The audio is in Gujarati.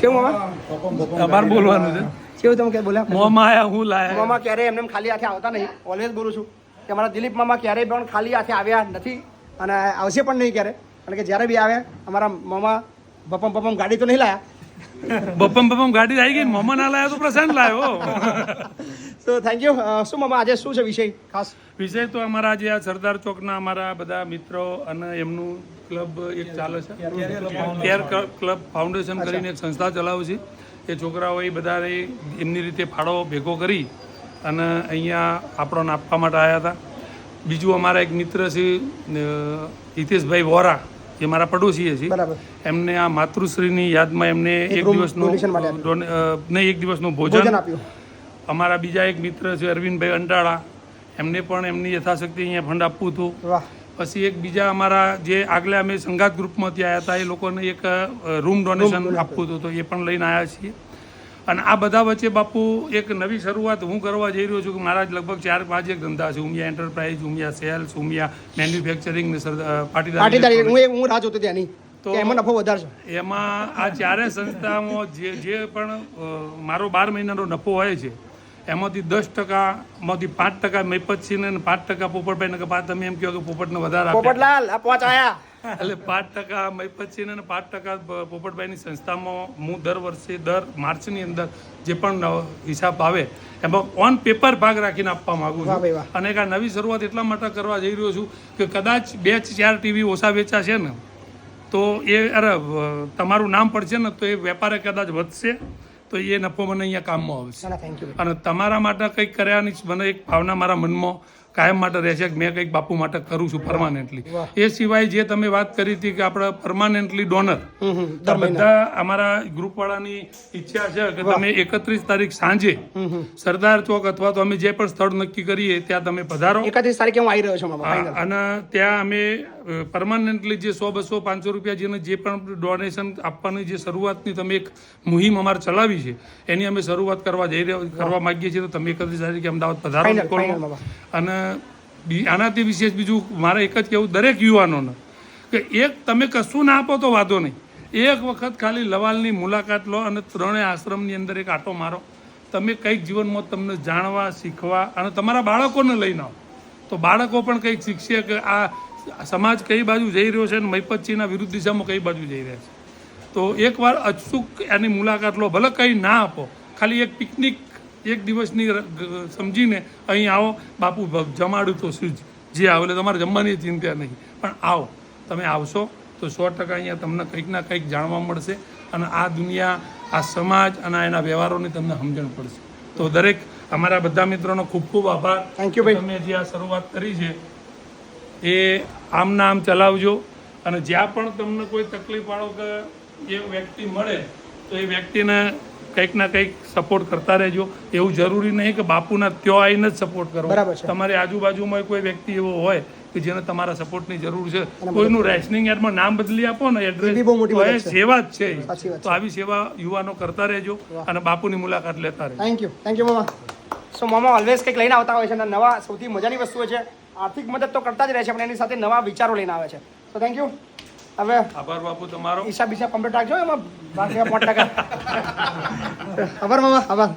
કેવું મામા? તમારે બોલવાનું છે. કેવું તમે ક્યારે બોલ્યા? મોંમાં આયા હું લાયા. મામા ક્યારેય એમને એમ ખાલી હાથે આવતા નહીં. ઓલવેઝ બોલું છું કે અમારા દિલીપ મામા ક્યારેય પણ ખાલી હાથે આવ્યા નથી અને આવશે પણ નહીં ક્યારે કારણ કે જ્યારે બી આવ્યા અમારા મામા બપમ બપમ ગાડી તો નહીં લાયા બપમ બપમ ગાડી આવી ગઈ મમ્મા મોંમાં ના લાયા તો પ્રશાંત લાયો તો થેન્ક યુ શું મમ્મા આજે શું છે વિષય? ખાસ. વિષય તો અમારા જે આ સરદાર ચોકના અમારા બધા મિત્રો અને એમનું ક્લબ એક ચાલે છે. કેર ક્લબ ફાઉન્ડેશન કરીને એક સંસ્થા ચલાવે છે. એ છોકરાઓ એ બધાને એમની રીતે ફાળો ભેગો કરી અને અહીંયા આપણને આપવા માટે આવ્યા હતા. બીજું અમારા એક મિત્ર છે હિતેશભાઈ વોરા. જે મારા પડોશીએ છે. એમને આ માતૃશ્રીની યાદમાં એમને એક દિવસનું નહીં એક દિવસનું ભોજન. અમારા બીજા એક મિત્ર છે અરવિંદભાઈ અંટાળા. એમને પણ એમની યથાશક્તિ અહીંયા ફંડ આપવું હતું. પછી એક બીજા અમારા જે આગલા અમે સંગાત ગ્રુપમાંથી આવ્યા હતા એ લોકોને એક રૂમ ડોનેશન આપવું હતું. તો એ પણ લઈને આવ્યા છીએ. અને આ બધા વચ્ચે બાપુ એક નવી શરૂઆત હું કરવા જઈ રહ્યો છું કે મારા લગભગ ચાર પાંચ એક ધંધા છે. Umiya enterprise Umiya sales Umiya manufacturing Patidar હું હું રાહ જોતો ત્યાંની તો- એમાં નફો વધારશો એમાં આ ચારે સંસ્થામાં જે જે પણ મારો બાર મહિનાનો નફો હોય છે એમાંથી દસ ટકામાંથી પાંચ ટકા મેપત છે ને પાંચ ટકા પોપટભાઈ ને પાંચ તમે એમ કહો કે પોપટને વધારે પોપટલાલ આ આયા એટલે પાંચ ટકા મહિપતસિંહ અને પાંચ ટકા પોપટભાઈની સંસ્થામાં હું દર વર્ષે દર માર્ચની અંદર જે પણ હિસાબ આવે એમાં ઓન પેપર ભાગ રાખીને આપવા માંગુ છું. અને આ નવી શરૂઆત એટલા માટે કરવા જઈ રહ્યો છું કે કદાચ બે ચાર ટીવી ઓછા વેચાશે ને તો એ અરે તમારું નામ પડશે ને તો એ વેપારે કદાચ વધશે તો એ નફો મને અહીંયા કામમાં આવશે. અને તમારા માટે કંઈક કર્યાની મને એક ભાવના મારા મનમાં કાયમ માટે રહેશે કે મેં કંઈક બાપુ માટે કરું છું પરમાનન્ટલી એ સિવાય જે તમે વાત કરી હતી કે આપણે પરમાનન્ટલી ડોનર બધા અમારા ગ્રુપ વાળાની ઈચ્છા છે કે તમે એકત્રીસ તારીખ સાંજે સરદાર ચોક અથવા તો અમે જે પણ સ્થળ નક્કી કરીએ ત્યાં તમે પધારો. એકત્રીસ તારીખે હું આવી રહ્યો છું અને ત્યાં અમે પરમાનન્ટલી જે સો બસો પાંચસો રૂપિયા જેને જે પણ ડોનેશન આપવાની જે શરૂઆતની તમે એક મુહિમ અમારે ચલાવી છે એની અમે શરૂઆત કરવા જઈ રહ્યા કરવા માંગીએ છીએ તો તમે એકત્રીસ તારીખે અમદાવાદ પધારો. અને આનાથી વિશેષ બીજું મારે એક જ કહેવું, દરેક યુવાનોને કે એક તમે કશું ના આપો તો વાંધો નહીં. એક વખત ખાલી લવાલની મુલાકાત લો અને ત્રણેય આશ્રમની અંદર એક આટો મારો. તમે કંઈક જીવનમાં તમને જાણવા, શીખવા અને તમારા બાળકોને લઈને આવો. તો બાળકો પણ કંઈક શીખશે કે આ સમાજ કઈ બાજુ જઈ રહ્યો છે અને મૈપતસિંહના વિરુદ્ધ દિશામાં કઈ બાજુ જઈ રહ્યા છે. તો એકવાર અચૂક એની મુલાકાત લો, ભલે કંઈ ના આપો. ખાલી એક પિકનિક એક દિવસની સમજીને અહીં આવો. બાપુ જમાડું તો શું જે આવે એટલે તમારે જમવાની ચિંતા નહીં. પણ આવો. તમે આવશો તો સો ટકા અહીંયા તમને કંઈક ના કંઈક જાણવા મળશે અને આ દુનિયા આ સમાજ અને એના વ્યવહારોની તમને સમજણ પડશે. તો દરેક અમારા બધા મિત્રોનો ખૂબ ખૂબ આભાર. થેન્ક યુ ભાઈ. તમે જે આ શરૂઆત કરી છે એ આમના આમ ચલાવજો અને જ્યાં પણ તમને કોઈ તકલીફ વાળો કે એ વ્યક્તિ મળે તો એ વ્યક્તિને કંઈક ના કંઈક સપોર્ટ કરતા રહેજો. એવું જરૂરી નહીં કે બાપુના ત્યો આવીને જ સપોર્ટ કરો. તમારી આજુબાજુમાં કોઈ વ્યક્તિ એવો હોય કે જેને તમારા સપોર્ટની જરૂર છે. કોઈનું રેશનિંગ યાર્ડમાં નામ બદલી આપો ને એડ્રેસ. સેવા જ છે. તો આવી સેવા યુવાનો કરતા રહેજો અને બાપુની મુલાકાત લેતા રહેજો. થેન્ક યુ થેન્ક યુ મામા સો મામા ઓલવેઝ કંઈક લઈને આવતા હોય છે અને નવા સૌથી મજાની વસ્તુઓ છે. આર્થિક મદદ તો કરતા જ રહે છે પણ એની સાથે નવા વિચારો લઈને આવે છે. તો થેન્ક યુ હવે આભાર બાપુ તમારો. હિસાબ હિસાબ કમ્પ્લીટ રાખજો એમાં બાકી પાંચ ટકા. આભાર મામા આભાર.